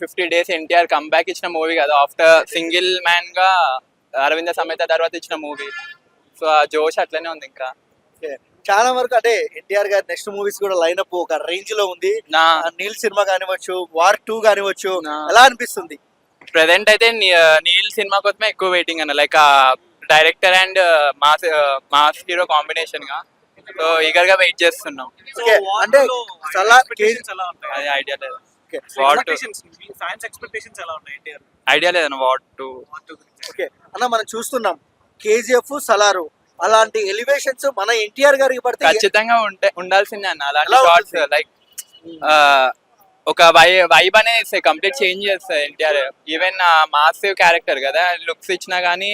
Fifty days NTR comeback ఇచ్చిన movie కదా after single మ్యాన్గా అరవింద సమేత తర్వాత ఇచ్చిన మూవీ సో ఆ జోష్ అట్లనే ఉంది ఇంకా. చాలా వరకు అంటే ఎన్టీఆర్ గారి నెక్స్ట్ మూవీస్ కూడా లైనప్ ఒక రేంజ్లో ఉంది. నా. నీల్ సినిమా కానివ్వచ్చు వార్ టూ కానివ్వచ్చు ఎలా అనిపిస్తుంది? ప్రెసెంట్ అయితే నీల్ సినిమా కోసమే ఎక్కువ వెయిటింగ్ అన్న like director and mass mass hero కాంబినేషన్గా. సో ఈగర్గా వెయిట్ చేస్తున్నాం. అంటే ఐడియా లేదు. ఓకే ఫ్యాన్స్ ఎక్స్పెక్టేషన్స్ ఎలా ఉన్నాయి? ఎన్టీఆర్ ఐడియా లేదు వాట్ టు ఓకే అన్న మనం చూస్తున్నాం. కేజీఎఫ్ సలారు అలాంటి ఎలివేషన్స్ మన ఎన్టీఆర్ గారికి పడితే ఖచ్చితంగా ఉంటే ఉండాల్సిందే అన్న. అలాంటి షార్ట్స్? లైక్ ఒక వై వైబ్ అనేది కంప్లీట్ చేంజ్ చేస్తుంది ఎన్టీఆర్. ఈవెన్ మాసివ్ క్యారెక్టర్ కదా లుక్స్ ఇచ్చినా కానీ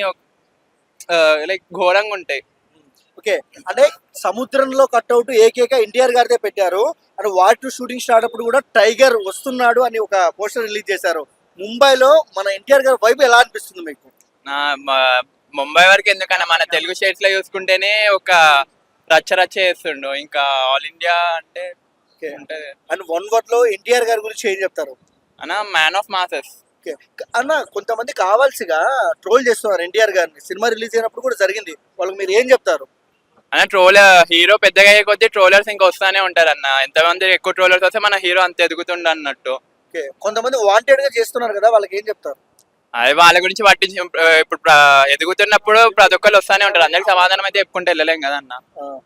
లైక్ ఘోరంగా ఉంటాయి. ఓకే. అంటే సముద్రంలో కట్అవుట్ ఏకైక ఎన్టీఆర్ గారిదే పెట్టారు. వార్ టూ షూటింగ్ స్టార్ట్ అప్పుడు కూడా టైగర్ వస్తున్నాడు అని ఒక పోస్టర్ రిలీజ్ చేశారు. ముంబైలో మన ఎన్టీఆర్ గారి వైపు ఎలా అనిపిస్తుంది మీకు? నా ముంబై వరకు ఎందుకన్నా మన తెలుగు స్టేట్స్లో చూసుకుంటేనే ఒక రచ్చ రచ్చ చేస్తుండు. ఇంకా ఆల్ ఇండియా అంటే అండ్ వన్ వర్డ్లో ఎన్టీఆర్ గారి గురించి ఏం చెప్తారు? అన్న మ్యాన్ ఆఫ్ మాసెస్. అన్న కొంతమంది కావాల్సిగా ట్రోల్ చేస్తున్నారు ఎన్టీఆర్ గారిని. సినిమా రిలీజ్ అయినప్పుడు కూడా జరిగింది. వాళ్ళకి మీరు ఏం చెప్తారు? అన్న ట్రోల్ హీరో పెద్దగా అయ్యే కొద్దీ ట్రోలర్స్ ఇంకా వస్తానే ఉంటారు అన్న ఎంతమంది ఎక్కువ ట్రోలర్స్ వస్తే మన హీరో అంత ఎదుగుతుండ అన్నట్టు. ఓకే. కొంతమంది వాంటెడ్గా చేస్తున్నారు కదా వాళ్ళకి ఏం చెప్తారు? అదే వాళ్ళ గురించి పట్టించి ఇప్పుడు ఎదుగుతున్నప్పుడు ప్రతి ఒక్కళ్ళు వస్తానే ఉంటారు. అందరికి సమాధానం అయితే చెప్పుకుంటే వెళ్ళలేం కదా అన్న.